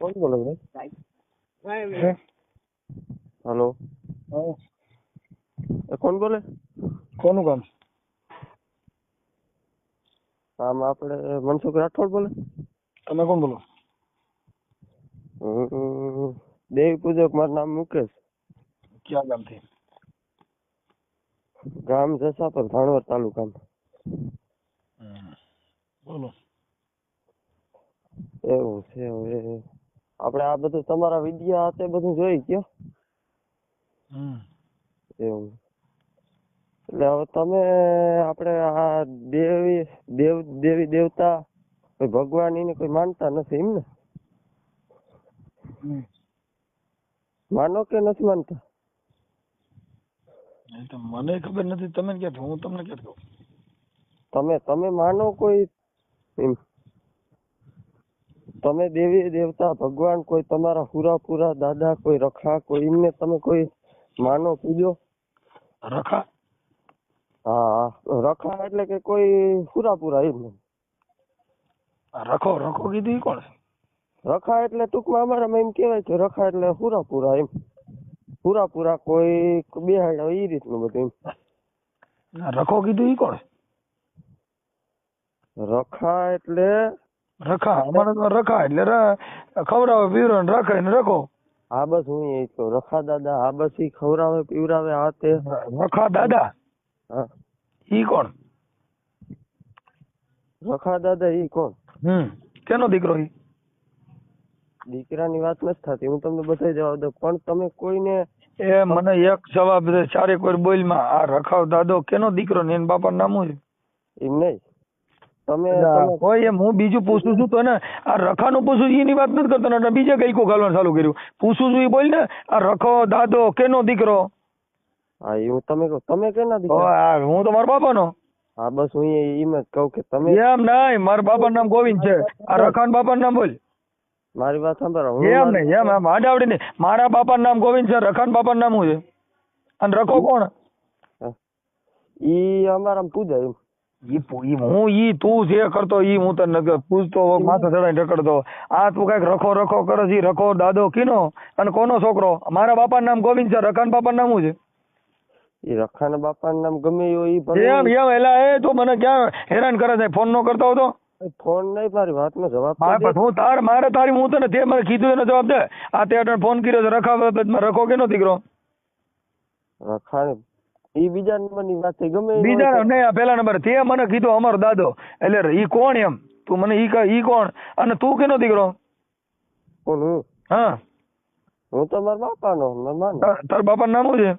કોણ બોલો ભાઈ હલો. કોણ બોલે? કોનું કામ આમ આપણે મનસુખ રાઠોડ બોલે? તમે કોણ બોલો? દેવી પૂજક મારું નામ મુકેશ. ક્યાં ગામથી? ગામ જસાપર ભાણવર તાલુકામાં. બોલો. એવું છે હવે. આપણે આ બધું તમારા વિદ્યા હાથે બધું જોઈ ગયો. હમ. એવું. એટલે હવે તમે આપણે આ દેવી દેવ દેવી દેવતા કોઈ ભગવાન એને કોઈ માનતા નથી એમ ને? માનો કે નથી માનતા? મને ખબર નથી તમે ક્યાં હું તમને ક્યાં કહું? તમે તમે માનો કોઈ એમ? તમે દેવી દેવતા ભગવાન કોઈ તમારા હુરાપુરા દાદા કોઈ રખા કોઈ એમને તમે કોઈ માનો પૂજો? રખા? હા રખા એટલે કે કોઈ હુરાપુરા પૂરા એમને. રખો રખો કીધું કોણ? રખા એટલે ટૂંકમાં અમારામાં એમ કહેવાય કે રખા એટલે હુરાપુરા એમ. હુરાપુરા કોઈ બેહાડ્યા હોય એ રીતનું બધું રખો કીધું ઈ કોણ? રખા એટલે રખા અમારે તો રખા એટલે ખવડાવે પીવરાવે ને ને રખો. હા બસ હું એ કહું રખા દાદા હા બસ ઈ ખવડાવે પીવરાવે આ તે. રખા દાદા? હા. ઈ કોણ? રખા દાદા ઈ કોણ? હમ કેનો દીકરો ઈ? દીકરાની વાત નથી થતી હું તમને બધા જવાબ દઉં પણ તમે કોઈને એ મને એક જવાબ દે ચારે કોઈ બોલમાં આ રખાવ દાદો કેનો દીકરો ને એના બાપા નામ શું છે? એમ નહીં. તમે કોઈ એમ હું બીજું પૂછું છું તો ને આ રખાનું પૂછું એની વાત નથી કરતો ને બીજે કઈ કો ગાલવાનું ચાલુ કર્યું. પૂછું છું એ બોલ ને આ રખો દાદો કેનો દીકરો? હા એ તમે કહો તમે કેના દીકરો? હું તો મારા બાપાનો. હા બસ હું એમ જ કહું કે તમે એમ નહીં મારા બાપાનું નામ ગોવિંદ છે. આ રખાન બાપાનું નામ બોલ. મારી વાત સાંભળો એમ નહીં એમ એમ આડાવડી નહીં મારા બાપાનું નામ ગોવિંદ છે રખાન બાપાનું નામ શું છે? અને રખો કોણ? ઈ અમારા પૂજા એમ. હું ઈ તું જે કરતો ઈ હું તને પૂછતો માથે ચડાઈ રખડતો આ તું કંઈક રખો રખો કરે છે રખો દાદો કીનો અને કોનો છોકરો મારા બાપાનું નામ ગોવિંદ છે રખાન બાપાનું નામ શું છે એ રખાન બાપાનું નામ ગમે એવું ઈ ભલે એમ એમ એલા એ તું મને ક્યાં હેરાન કરે છે ફોન નો કરતો હતો ફોન નહીં મારી વાતનો જવાબ હું તાર મારે તારી હું તને તે મને કીધું એનો જવાબ દે આ તે ફોન કર્યો છે રખા રખો રખો કેનો દીકરો રખાને ઈ બીજા નંબરની વાત થઈ. ગમે બીજા નહીં પેલા નંબર. તે મને કીધું અમારો દાદો. એટલે ઈ કોણ એમ? તું મને ઈ ક- ઈ કોણ? અને તું કેનો દીકરો? કોણ હું? હા. હું તો મારા બાપાનો મારા માનો. તાર બાપા બાપાનું નામ શું છે?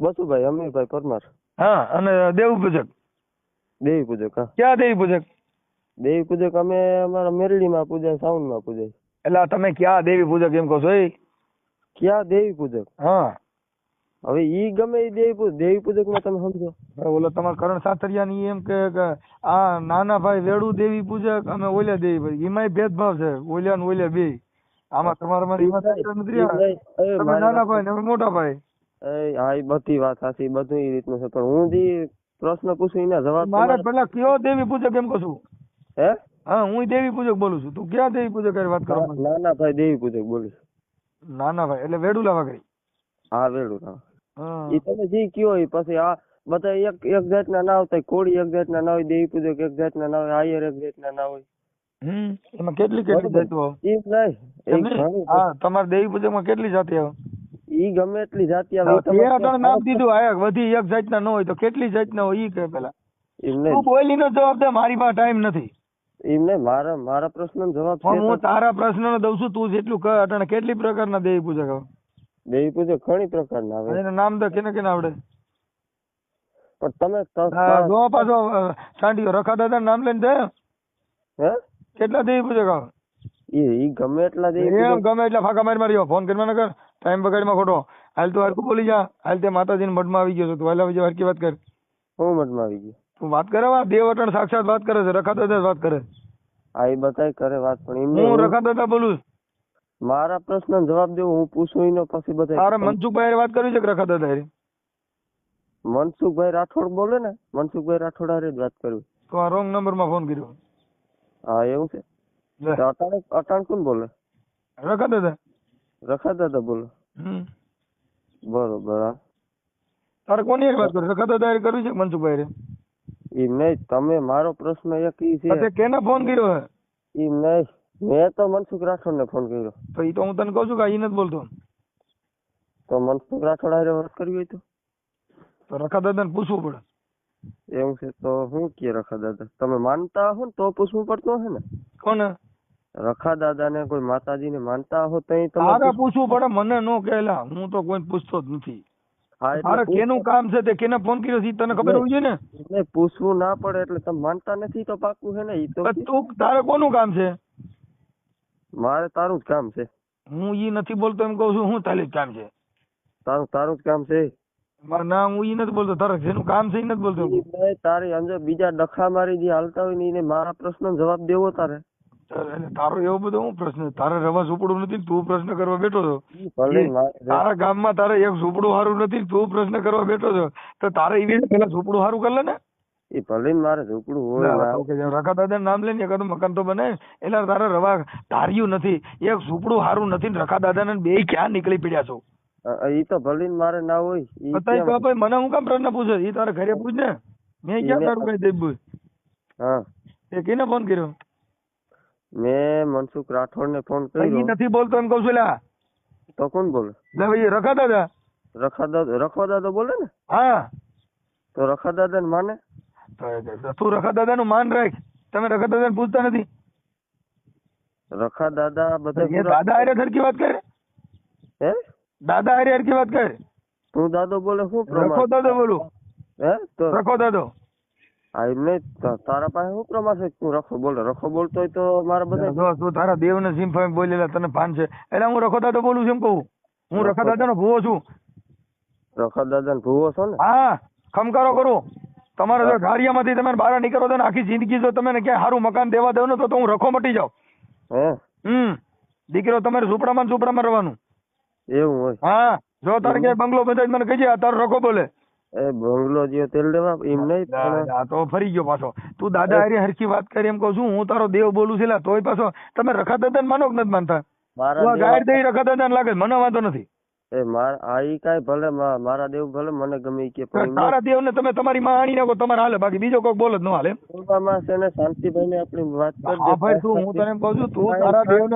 બસુભાઈ અમીરભાઈ પરમાર. હા અને દેવ પૂજક? દેવી પૂજક હા. ક્યાં દેવી પૂજક? દેવી પૂજક અમે અમારા મેરડીમાં પૂજાય સાઉન્ડમાં પૂજાય. એટલે તમે ક્યાં દેવી પૂજક એમ કહો છો એ? ક્યાં દેવી પૂજક? હા. હવે ઈ ગમે ઈ દેવી પૂજક દેવી પૂજકમાં તમે સમજો. ઓલો તમારા કરણ સાતરિયાની એમ કે આ નાના ભાઈ વેડુ દેવી પૂજક અમે ઓલ્યા દેવી પૂજક. એમાં ભેદભાવ છે. ઓલ્યા ને ઓલ્યા બે. આમાં તમારા મારી નથી એ તમે નાના ભાઈ ને મોટા ભાઈ એ હા એ બધી વાત સાચી બધું ઈ રીતનું છે. પણ હું જે પ્રશ્ન પૂછું એના જવાબ મારે પેલા કયો દેવી પૂજક એમ કહું છું? હે? હા હું દેવી પૂજક બોલું છું. તું ક્યાં દેવી પૂજક વાત કરવા? નાના ભાઈ દેવી પૂજક બોલું છું. નાના ભાઈ એટલે વેડુલા વાઘરી હા વેડુલા ઈ તમે જે કયો ઈ પછી આ બધા એક એક જાતના ના હોય કોળી એક જાતના ના હોય દેવી પૂજક એક જાતના ના હોય આયર એક જાતના ના હોય. હમ એમાં કેટલી કેટલી. જાતો જ નહીં. હા તમારે દેવી પૂજકમાં કેટલી જાતિ આવે ઈ ગમે એટલી જાતિ આવે. તમે તે તમારે નામ દીધું આયા વધી એક જાતના ન હોય તો કેટલી જાતના હોય ઈ કે પેલા. તું નહીં. બોલીનો જવાબ દે મારી પાસે ટાઈમ નથી. એમ નહીં મારા મારા પ્રશ્નનો જવાબ હું તારા પ્રશ્નનો દઉં છું તું જેટલું કર અટાણે કેટલી પ્રકારના દેવી પૂજક આવે દેવી પૂજક ઘણી પ્રકારના આવે. એનું નામ તો કેને કેને આવડે? પણ તમે જો પાછો ચાંડીઓ રખા દાદા નામ લઈને દે હે? કેટલા દેવી પૂજક આવે એ ગમે એટલા દેવી એમ ગમે એટલા ફાકા મારી માર્યો ફોન કરવા ન કર ટાઈમ બગાડમાં ખોટો. હાલ તું હરકું બોલી જા. હાલ તે માતાજીને મઢમાં આવી ગયો છે. તું હાલ આવી જાવ હરકી વાત કર. હું મઢમાં આવી ગયો? તું વાત કરે વા દેવ અટણ સાક્ષાત વાત કરે છે રખા દાદા વાત કરે આ એ બતાય કરે વાત પણ હું રખા દાદા બોલું મારા પ્રશ્ન જવાબ દેવો હું પૂછું એનો પછી બધા અરે મનસુખભાઈ વાત કરવી છે રખા દાદા મનસુખભાઈ રાઠોડ બોલે ને મનસુખભાઈ રાઠોડ હારે જ વાત કરવી. તો આ રોંગ નંબરમાં ફોન કર્યો. હા એવું છે? અટાણ અટાણ કોણ બોલે? રખા દાદા રખા દાદા બોલો. બરોબર હા. તારે કોની વાત કરી? રખા દાદા કરવી છે મનસુખભાઈ રે એમ નહીં તમે મારો પ્રશ્ન એક ઈ છે. કેને ફોન કર્યો હે? એમ નહીં. મેં તો મનસુખ રાઠોડ ને ફોન કર્યો. તો એ તો હું તને કહું છું કે એ નથી બોલતો. તો મનસુખ રાઠોડ હારે વાત કરવી હોય તો. તો રખા દાદાને પૂછવું પડે. એવું છે તો હું કે રખા દાદા તમે માનતા હો ને તો પૂછવું પડતું હે ને? કોને? રખા દાદા ને કોઈ માતાજી ને માનતા હો તો તમારે પૂછવું પડે મને નો કહેલા. હું તો કોઈ પૂછતો જ નથી. એટલે કેનું કામ છે તે કેને ફોન કર્યો છે તને ખબર હોવી જોઈએ ને? પૂછવું ના પડે એટલે તમે માનતા નથી તો પાકું છે ને? ઈ તો તું તારે કોનું કામ છે? મારે તારું જ કામ છે. હું ઈ નથી બોલતો એમ કહું છું હું તાલી જ કામ છે. તારું તારું જ કામ છે. મારે ના હું ઈ નથી બોલતો તારે જેનું કામ છે ઈ નથી બોલતો તારી અંદર બીજા ડખા મારી જે હાલતા હોય ને એને મારા પ્રશ્ન જવાબ દેવો તારે. તારે- તારો એવો બધો હું પ્રશ્ન તારે રવા ઝૂંપડું નથી તું પ્રશ્ન કરવા બેઠો છો. તારા ગામમાં તારે એક ઝૂંપડું સારું નથી તું પ્રશ્ન કરવા બેઠો છો. તો તારે એવી પેલા ઝૂંપડું સારું કરે ને. ઈ ભલે મારે ઝૂંપડું હોય રખા દાદા નામ લઈને એક મકાન તો બને. એટલે તારે રવા ધાર્યું નથી. એક ઝૂંપડું સારું નથી ને રખા દાદા બે ક્યાં નીકળી પડ્યા છો? અ, તો ભલે મારે ના હોય તો ભાઈ મને હું કામ પ્રશ્ન પૂછે? એ તારે ઘરે પૂછ ને મેં ક્યાં તારું કઈ દઈ હા. એ કેને ફોન કર્યો? મેં મનસુખ રાઠોડ ને ફોન કર્યો. નથી બોલતો એમ કહું છું લા. તો કોણ બોલે? લે ભાઈ રખા દાદા રખા દાદા રખવા દાદા બોલે ને? હા. તો રખા દાદા ને માને? તો- રખા દાદા નું માન રાખ. તમે રખા દાદા પૂછતા નથી. રખા દાદા બધા દાદા હારે સરખી વાત કરે? હે? દાદા હારે સરખી વાત કરે? તું દાદો બોલે શું રખો દાદો બોલું. હે? તો રખો દાદો. હા એમ તારા પાસે શું પ્રમાણ છે? તું રખો બોલે. રખો બોલતો હોય તો મારા બધા જો તું તારા દેવ ને સિમ્ફાઈ બોલેલા તને ભાન છે. એટલે હું રખો દાદો બોલું છું એમ કહું. હું રખા દાદા નો ભૂવો છું. રખા દાદા ભૂવો છો ને? હા ખમકારો કરું. તમારે જો ધારિયામાંથી તમે બહાર નીકળો તો આખી જિંદગી જો તમે ક્યાંય સારું મકાન દેવા દો ને તો હું રખો મટી જાઉં. હમ. દીકરો તમારે ઝૂંપડામાં ઝૂંપડામાં રહેવાનું. એવું હોય? હા. જો તારે ક્યાંય બંગલો બંધાય મને કહેજે તારો રખો બોલે. એ બંગલો જે તેલ દેવા એમ નહીં આ તો ફરી ગયો પાછો. તું દાદા હારી હરખી વાત કરી એમ કહું છું હું તારો દેવ બોલું છું તોય પાછો તમે રખા દાદા માનો કે નથી માનતા? ગાયર દઈ રખા દાદા લાગે મને વાંધો નથી. એ માર આ ઈ ભલે મારા દેવ ભલે મને ગમે કે તારા દેવ ને તમે તમારી માં આણી નાખો તમારે હાલે બાકી બીજો કોઈ બોલ જ ન હાલે છે ને શાંતિભાઈ ને આપણી વાત કરી હા ભાઈ તું હું તને કહું છું તું તારા દેવ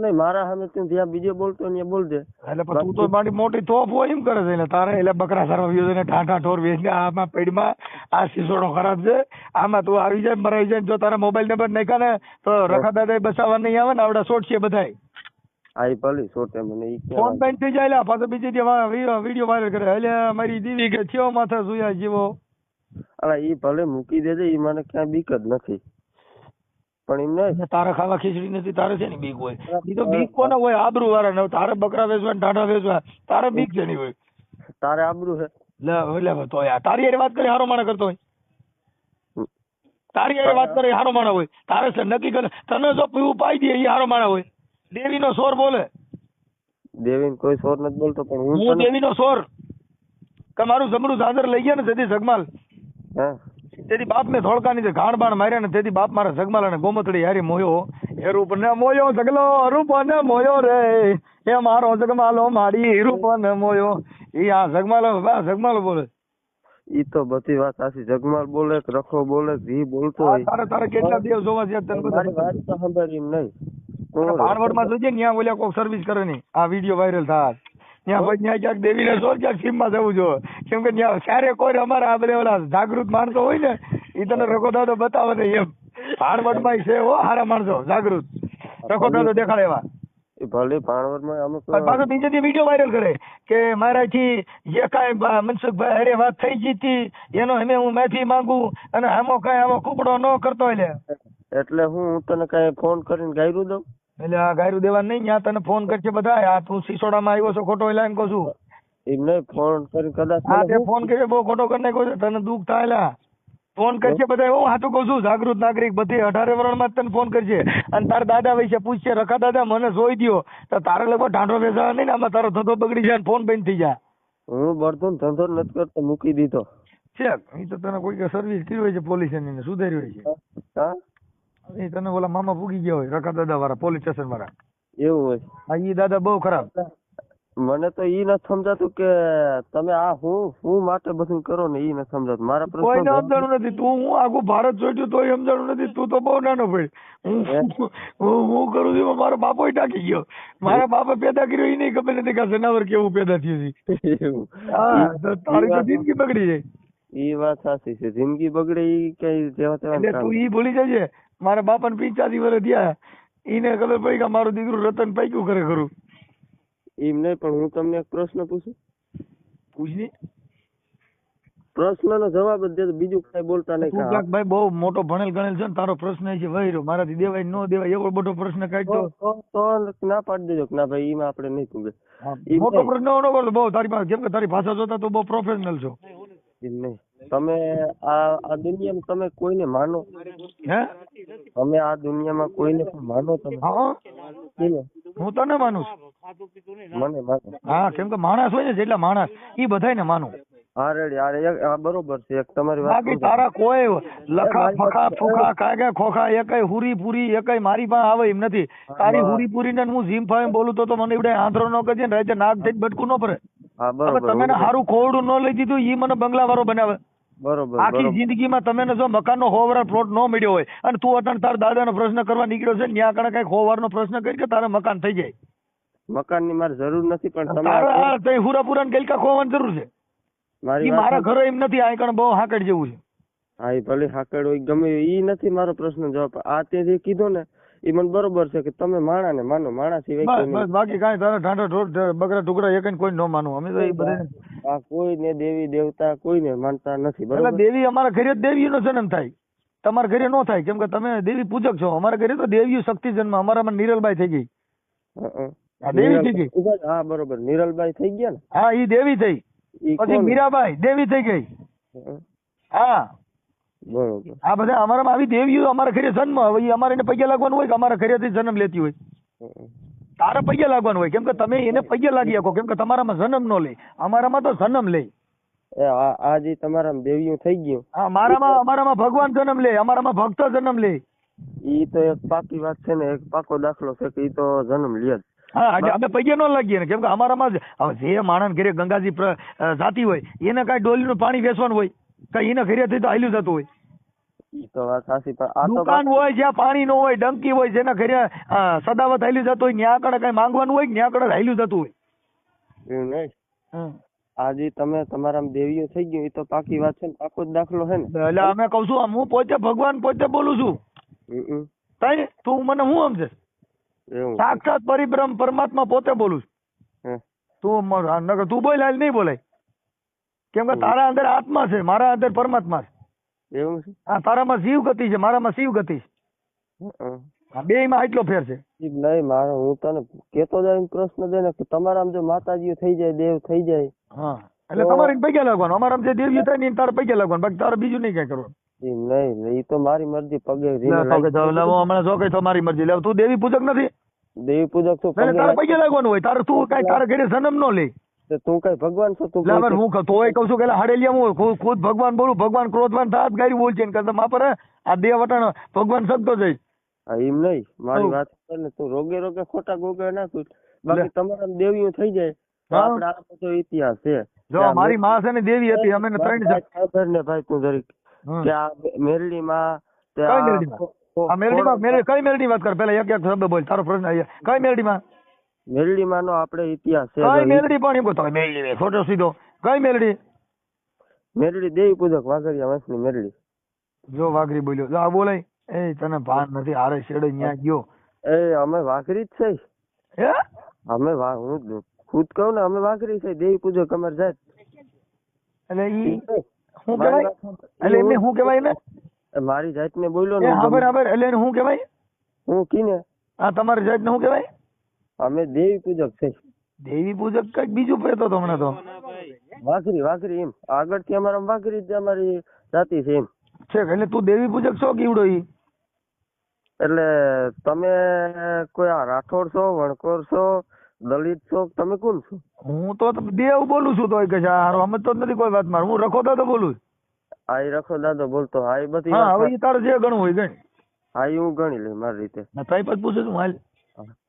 ને મારા સામે તું જ્યાં બીજે બોલતો ને બોલ દે એટલે પણ તું તો મારી મોટી તોપ હોય એમ કરે છે ને તારે એટલે બકરા સારવા વ્યુ ને ઠાઠા ઠોર વેચ આમાં પેડમાં આ સિસોડો ખરાબ છે આમાં તું આવી જાય મરાઈ જાય જો તારા મોબાઈલ નંબર નાખ્યા ને તો રખા દાદા બસાવવા નહીં આવે ને આવડા શોટ છે બધાય. આ ઈ ભલી સોટે મને ઈ ફોન. બેન થઈ જાય પાછો બીજી દી વા- વીડિયો વાયરલ કરે. એટલે મારી દીદી કે થયો માથા સુયા જીવો. અલા ઈ ભલે મૂકી દેજે ઈ મને ક્યાં બીક જ નથી. પણ એમ નહીં. તારે ખાવા ખીચડી નથી તારે છે ને બીક હોય? ઈ તો બીક કોને હોય? આબરૂ વાળા ને તારે બકરા વેચવા ને ટાટા વેચવા. તારે બીક છે નહીં હોય? તારે આબરૂ છે લે એટલે તો યાર તારી હારે વાત કરી હારો માણા કરતો હોય. તારી હારે વાત કરે હારો માણા હોય. તારે છે નક્કી કરે તને જો પીવું પાઈ દે એ હારો માણા હોય. દેવીનો સોર બોલે. દેવીને કોઈ સોર નથી બોલતો પણ હું હું દેવીનો સોર કે મારું જમરૂ દાદર લઈ ગયા ને તેથી જગમાલ હે. તેથી બાપ ને ધોળકાની જે ઘાણ બાણ માર્યા ને તેથી બાપ મારા જગમાલ અને ગોમતડી હારી મોયો. એ રૂપ ને મોયો જગલો રૂપ ને મોયો રે. એ મારો જગમાલો મારી રૂપ ને મોયો. ઈ આ જગમાલો બા જગમાલો બોલે. ઈ તો બધી વાત સાચી જગમાલ બોલે રખો બોલે જી બોલતો હોય. તારે તારે કેટલા દેવ જોવા છે તને બધા વાત તો સાંભળી નહીં. કોણ? માં જોઈએ ત્યાં બોલ્યા કોક સર્વિસ કરે ની. આ વીડિયો વાયરલ થાય. ત્યાં પછી ત્યાં ક્યાંક દેવીને સોર ક્યાંક સીમમાં જવું જો કેમ કે ત્યાં ક્યારે કોઈ અમારા આ બધા ઓલા જાગૃત માણસો હોય ને એ તને રખો દાદો બતાવે ને એમ. ભાણવડમાં છે હો હારા માણસો જાગૃત. રખો દાદો દેખાડે એવા. ભલે ભાણવડમાં અમુક પાછો બીજે દી વીડિયો વાયરલ કરે કે મારાથી જે કાંઈ મનસુખભાઈ હારે વાત થઈ ગઈ હતી એનો અમે હું માફી માંગુ અને આમો કાંઈ આવો કુકડો ન કરતો એટલે એટલે હું હું તને કઈ ફોન કરીને ગાયરું દઉં? એટલે ગાયરું દેવા નહીં ત્યાં તને ફોન કરશે બધા આ તું સિસોડામાં આવ્યો છો ખોટો એટલે એમ કહું છું. એમને ફોન કરી કદાચ હા તે ફોન કર્યો બહુ ખોટો કરી નાખ્યો છે તને દુઃખ થાય ફોન કરશે બધા હું હાથું કહું છું જાગૃત નાગરિક બધે અઢારે વર્ષમાં જ તને ફોન કરશે અને તારા દાદા વિશે પૂછશે રખા દાદા મને જોઈ દો તો તારે લગભગ ઢાંઢો બેસા નહીં ને આમાં તારો ધંધો બગડી જાય ફોન બંધ થઈ જાય. હું બળતો ધંધો નથી કરતો મૂકી દીધો. છે એ તો તને કોઈ સર્વિસ કરી હોય છે પોલીસની સુધારી હોય છે. હા? એ તને ઓલા મામા ભૂગી ગયા હોય રકા દાદા વાળા પોલીસ સ્ટેશન વાળા. એવું હોય. હા ઈ દાદા બહુ ખરાબ. મને તો ઈ નથી સમજાતું કે તમે આ હું હું માટે બધું કરો ને ઈ નથી સમજાતું. મારા કોઈને પ્રશ્ન સમજાણું નથી. તું હું આખું ભારત જોઈતું તોય સમજાણું નથી. તું તો બહુ નાનો ભાઈ. હું હું? કરું છું મારો બાપો ટાકી ગયો. મારા બાપે પેદા કર્યો એ નહીં ખબર નથી કે જનાવર કેવું પેદા થયું છે. તો તારી તો જિંદગી બગડી જાય. ઈ વાત સાચી છે. જિંદગી બગડે ઈ કઈ જેવા તેવા એટલે તું ઈ ભૂલી જજે. મારા બાપાને પિંચાસી વર્ષ થયા. ઈને ખબર પડી કે મારું દીકરું રતન પાક્યું કરે ખરું. એમ નહીં પણ હું તમને એક પ્રશ્ન પૂછું? પૂછની પ્રશ્નનો જવાબ જ દેજો બીજું કઈ બોલતા નહીં તું કાક ભાઈ બહુ મોટો ભણેલ ગણેલ છે ને તારો પ્રશ્ન એ છે વૈરો મારાથી દેવાય ન દેવાય એવો મોટો પ્રશ્ન કાઢ્યો તો ના પાડી દેજો કે ના ભાઈ એમાં આપણે નહીં પૂગે મોટો. પ્રશ્ન ન બોલ બહુ તારી પાસે કેમ કે તારી ભાષા જોતા તો બહુ પ્રોફેશનલ છો. એમ નહીં. તમે આ આ દુનિયામાં તમે કોઈને માનો? હે? તમે આ દુનિયામાં કોઈને પણ માનો તમે? હા તને માનું છું. મને માનો. હા કેમ કે માણસ હોય ને જેટલા માણસ એ બધાયને માનું. હા રેડી આ બરોબર છે એક તમારી વાત બાકી તારા કોઈ લખા ફખા ફુખા કાગે ખોખા એકય હુરી પૂરી એકય મારી પાસે આવે એમ નથી. તારી હુરી પૂરી ને હું જીમ બોલું તો મને એવડે આંધળો ન કરજે ને રાતે નાક થઈને બટકું ન પડે હા બરોબર તમે સારું ખોવડું ન લઈ દીધું ઈ મને બંગલા વાળો બનાવે. બરોબર આખી જિંદગીમાં તમે જો મકાનનો હોવરા પ્લોટ ન મળ્યો હોય અને તું અટાણ તારા દાદાનો પ્રશ્ન કરવા નીકળ્યો છે ત્યાં કણે કંઈક હોવારનો પ્રશ્ન કરી કે તારે મકાન થઈ જાય. મકાનની મારે જરૂર નથી પણ તમારે તઈ હુરાપુરા ને ગલકા ખોવાની જરૂર છે? મારી મારા ઘરે એમ નથી આ કણે બહુ હાકડ જેવું છે. હા એ ભલે હાકડ હોય ગમે એ નથી મારો પ્રશ્ન જવાબ. આ તે જે કીધો ને એ મને બરોબર છે કે તમે માણા ને માનો માણા સિવાય બસ બાકી કાંઈ તારા ઠાંડા ઠોર બગડા ટુકડા એક કોઈ નો માનવું અમે તો એ બધા નહીં. આ કોઈને દેવી દેવતા કોઈને માનતા નથી બરોબર? દેવી અમારા ઘરે દેવીનો જન્મ થાય. તમારા ઘરે નો થાય કેમ કે તમે દેવી પૂજક છો. અમારા ઘરે તો દેવીઓ શક્તિ જન્મ અમારામાં નિરલબાઈ થઈ ગઈ. દેવી થઈ ગઈ. હા બરોબર નિરલબાઈ થઈ ગયા ને? હા ઈ દેવી થઈ. પછી મીરાબાઈ દેવી થઈ ગઈ. હા. બરોબર. આ બધા અમારામાં આવી દેવીઓ અમારા ઘરે જન્મ હવે એ અમારે એને પગે લાગવાનું હોય કે અમારા ઘરેથી જન્મ લેતી હોય. તારા પગે લાગવાનું હોય. કેમ કે તમે એને પગે લાગી શકો. કેમ કે તમારામાં જન્મ નો લે. અમારામાં તો જન્મ લે. એ આ આ જે તમારા દેવીઓ થઈ ગયું. હા મારામાં અમારામાં ભગવાન જન્મ લે અમારામાં ભક્ત જન્મ લે. ઈ તો એક પાકી વાત છે ને એક પાકો દાખલો છે કે ઈ તો જન્મ લે જ. હા અમે પગે ન લાગીએ ને. કેમ કે અમારામાં જે માણસ ઘરે ગંગાજી જાતી હોય એને કાંઈ ડોલીનું પાણી વેચવાનું હોય. કઈ એના ઘરેથી તો હાલ્યું જતું હોય. તો વાત સાચી પણ આ તો દુકાન હોય જ્યાં પાણી નો હોય ડંકી હોય જેના ઘરે સદાવત હાલ્યું જતું હોય ત્યાં આગળ કઈ માંગવાનું હોય ત્યાં આગળ હાલ્યું જતું હોય. એવું નહીં? આજે તમે તમારા દેવીઓ થઈ ગયું એ તો પાકી વાત છે ને પાકો જ દાખલો છે ને. એટલે અમે કઉ છું હું પોતે ભગવાન પોતે બોલું છું. તઈ? તું મને હું સમજે? સાક્ષાત પરિબ્રહ્મ પરમાત્મા પોતે બોલું છું. તું તું બોલ હાલ નહીં બોલાય. કેમ કે તારા અંદર આત્મા છે મારા અંદર પરમાત્મા છે. એવું છે? હા તારામાં જીવ ગતિ છે મારામાં શિવ ગતિ છે. હં. બે માં એટલો ફેર છે. નહીં મારો હું તને કેતો જાય પ્રશ્ન દે કે તમારામાં જો માતાજી થઈ જાય દેવ થઈ જાય હા એટલે તમારે પૈકી લાગવાનું. અમારા જે દેવ થાય ને તારે પૈકી લાગવાનું. બાકી તારે બીજું નહીં કઈ કરવાનું. નહીં નહીં તો મારી મરજી પગે તો હમણાં જો કઈ તમારી મરજી. લે તું દેવી પૂજક નથી. દેવી પૂજક તો પગે તારે લાગ- લાગવાનું હોય. તારે તું કઈ તારે ઘરે જન્મ નો લે. તો કઈ ભગવાન છો? તું બરાબર હું તોય કહું છું કે હડેલિયા હું ખુદ ભગવાન બોલું ભગવાન ક્રોધવાન થાત ગાડી બોલ છે કરતા. માપર આ દેવ વટણ ભગવાન સગતો જઈશ એમ નહીં. મારી. વાત કર ને તું રોગે રોગે ખોટા ગોગે ના કર બાકી તમારા દેવીઓ થઈ જાય. આપણે આ બધો ઇતિહાસ છે. જો મારી માં છે ને દેવી હતી અમે ત્રણ ખબર ને ભાઈ તું જરીક? કે આ મેરડી માં કઈ મેરડી મેરડી કઈ મેરડી વાત કર? પેલા એક એક શબ્દ બોલ તારો પ્રશ્ન કઈ મેરડી માં નો આપણે ઇતિહાસ છે કઈ મેલડી પાણી બતાવે મેલડી તમે સીધો. કઈ મેલડી? મેલડી દેવી પૂજક વાઘરિયા વંશની મેલડી. જો વાઘરી બોલ્યો જો આ બોલાય. એ તને ભાન નથી હારે શેડે ન્યા ગયો. એ અમે વાઘરી જ છે. હે? અમે વા- હું ખુદ કહું ને અમે વાઘરી છે દેવી પૂજક અમારે જાત એટલે ઈ શું કહેવાય? એટલે એને શું કહેવાય ને મારી જાત ને બોલ્યો ને હા બરાબર એટલે એને શું કહેવાય? હું કીને. આ તમારી જાતને શું કહેવાય? અમે દેવી પૂજક છે. દેવી પૂજક કંઈક બીજું કહેતો તો હમણાં તો? વાઘરી વાઘરી એમ. આગળથી અમારા વાઘરી જ અમારી જાતિ છે એમ. છે એટલે તું દેવી પૂજક છો કેવડો ઈ? એટલે તમે કોઈ આ રાઠોડ છો વણકોર છો દલિત છો તમે કોણ છો? હું તો દેવ બોલું છું તો કે હારો સમજતો જ નથી કોઈ વાત મારું. હું રખો તો બોલું. આ રખો દાદો બોલતો હા એ બધી હા હવે તારે જે ગણવું હોય ગણ. હા એ હું ગણી લઈ મારી રીતે. તઈ પછી પૂછું છું હાલ.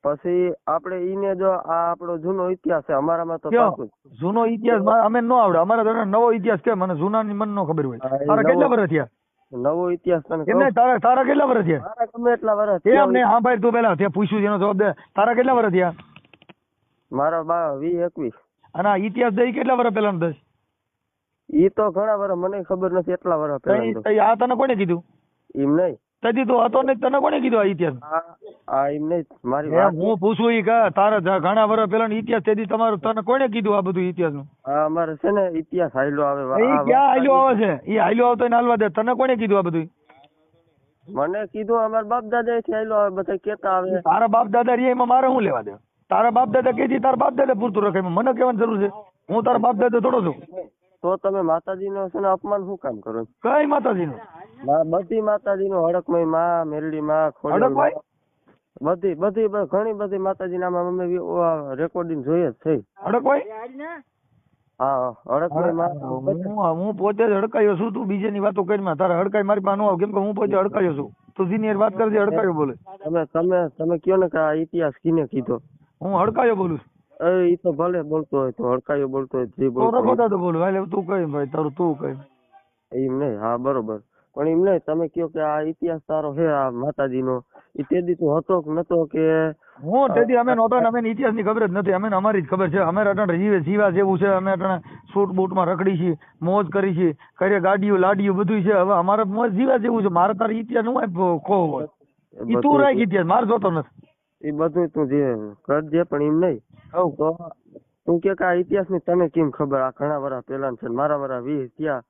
પછી આપણે ઈને જો આ આપણો જૂનો ઇતિહાસ છે અમારામાં તો પાકું જૂનો ઇતિહાસ? અમે નો આવડે. અમારે તો નવો ઇતિહાસ કે મને જૂનાની મને નો ખબર હોય. તારા કેટલા વર્ષ થયા? નવો ઇતિહાસ તને એમ તારા તારા કેટલા વર્ષ થયા? તારા ગમે એટલા વર્ષ થયા નહીં હા ભાઈ તું પેલા ત્યાં પૂછ્યું એનો જવાબ દે. તારા કેટલા વર્ષ થયા? મારા બા વી એકવીસ. અને આ ઇતિહાસ દઈ કેટલા વર્ષ પેલા દસ ઈ તો ઘણા વર્ષ મને ખબર નથી એટલા વર્ષ પહેલા આ તને કોને કીધું? એમ નહીં. તું હતો ને તને કોને કીધું આ ઇતિહાસ? આ આ મારી વાત હું પૂછું ઈ કે તારા ઘણા વર્ષ પેલા ઇતિહાસ તેથી તમારું તને કોને કીધું આ બધું ઇતિહાસનું અમારે છે ને ઇતિહાસ હાયલો આવે ક્યાં હાલ્યો આવે છે? ઈ હાલ્યો આવતો ને હાલવા દે તને કોને કીધું આ બધું મને કીધું અમારા બાપ દાદા થી હાયલો આવે બધા કેતા આવે. તારા બાપ દાદા રે એમાં મારે શું લેવા દે? તારા બાપ દાદા કે તારા બાપ દાદા પૂરતું રખાય મને કહેવાની જરૂર છે. હું તારા બાપ દાદા થોડો છું. તો તમે માતાજી નો છે ને અપમાન શું કામ કરો? કઈ માતાજી નું બધી માતાજી નો હડકમયમાં મેરડી માં ખોડિયાર બધી બધી ઘણી બધી માતાજી ના અમે રેકોર્ડિંગ જોઈએ જ છે હડકમય? હા હડકમયમાં. હું હું પોતે જ હડકાયો છું તું બીજાની વાતો કરી માં. તારે હડકાઈ મારી પાસે ન આવ. કેમ કે હું પોતે હડકાયો છું. તું જીની વાત કરજે હડકાયો બોલે. તમે તમે તમે કયો ને કે આ ઇતિહાસ કીને કીધો. હું હડકાયો બોલું છું. એ ઈ તો ભલે બોલતો હોય તો હડકાયો બોલતો હોય જે તો બોલતો હોય. તો બોલ ભાઈ તું કઈ ભાઈ તારું તું કઈ એમ નહીં હા બરોબર. પણ એમ નહીં તમે કયો કે આ ઇતિહાસ સારો છે આ માતાજીનો. ઈ તે દી તું હતો કે નતો કે હું તેથી અમે નહોતા અમે ઇતિહાસની ખબર જ નથી. અમે અમારી જ ખબર છે. અમે અટણ જીવે જીવા જેવું છે. અમે અટણ સૂટ બૂટમાં રખડી છીએ મોજ કરી છીએ કરીએ ગાડીઓ લાડીઓ બધું છે. હવે અમારે મોજ જીવા જેવું છે. મારે તારે ઇતિહાસ હું ખો હોય. એ તું રાખ ઇતિહાસ. મારે જોતો નથી. એ બધું તું જે કરજે પણ એમ નહીં. તો તું કે આ ઇતિહાસની તને કેમ ખબર? આ ઘણા વર્ષ પહેલા છે મારા વર્ષ વીસ થયા.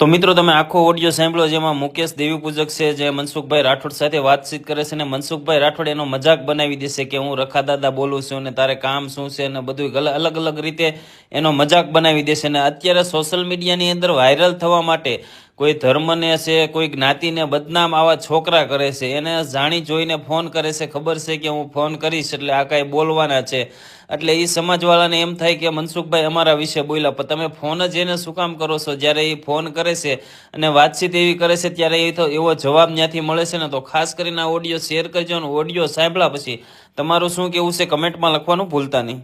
તો મિત્રો તમે આખો ઓડિયો સાંભળ્યો જેમાં મુકેશ દેવી પૂજક છે, જે મનસુખભાઈ રાઠોડ સાથે વાતચીત કરે છે અને મનસુખભાઈ રાઠોડ એનો મજાક બનાવી દેશે કે હું રખા દાદા બોલું છું અને તારે કામ શું છે અને બધું અલગ અલગ રીતે એનો મજાક બનાવી દેશે અને અત્યારે સોશિયલ મીડિયાની અંદર વાયરલ થવા માટે કોઈ ધર્મને છે, કોઈ જ્ઞાતિને બદનામ આવા છોકરા કરે છે, એને જાણી જોઈને ફોન કરે છે, ખબર છે કે હું ફોન કરીશ એટલે આ કાંઈ બોલવાના છે. એટલે એ સમાજવાળાને એમ થાય કે મનસુખભાઈ અમારા વિશે બોલ્યા, પણ તમે ફોન જ એને શું કામ કરો છો? જ્યારે એ ફોન કરે છે અને વાતચીત એવી કરે છે, ત્યારે એ તો એવો જવાબ ત્યાંથી મળે છે ને, તો ખાસ કરીને આ ઓડિયો શેર કરજો અને ઓડિયો સાંભળ્યા પછી તમારું શું કેવું છે કમેન્ટમાં લખવાનું ભૂલતા નહીં.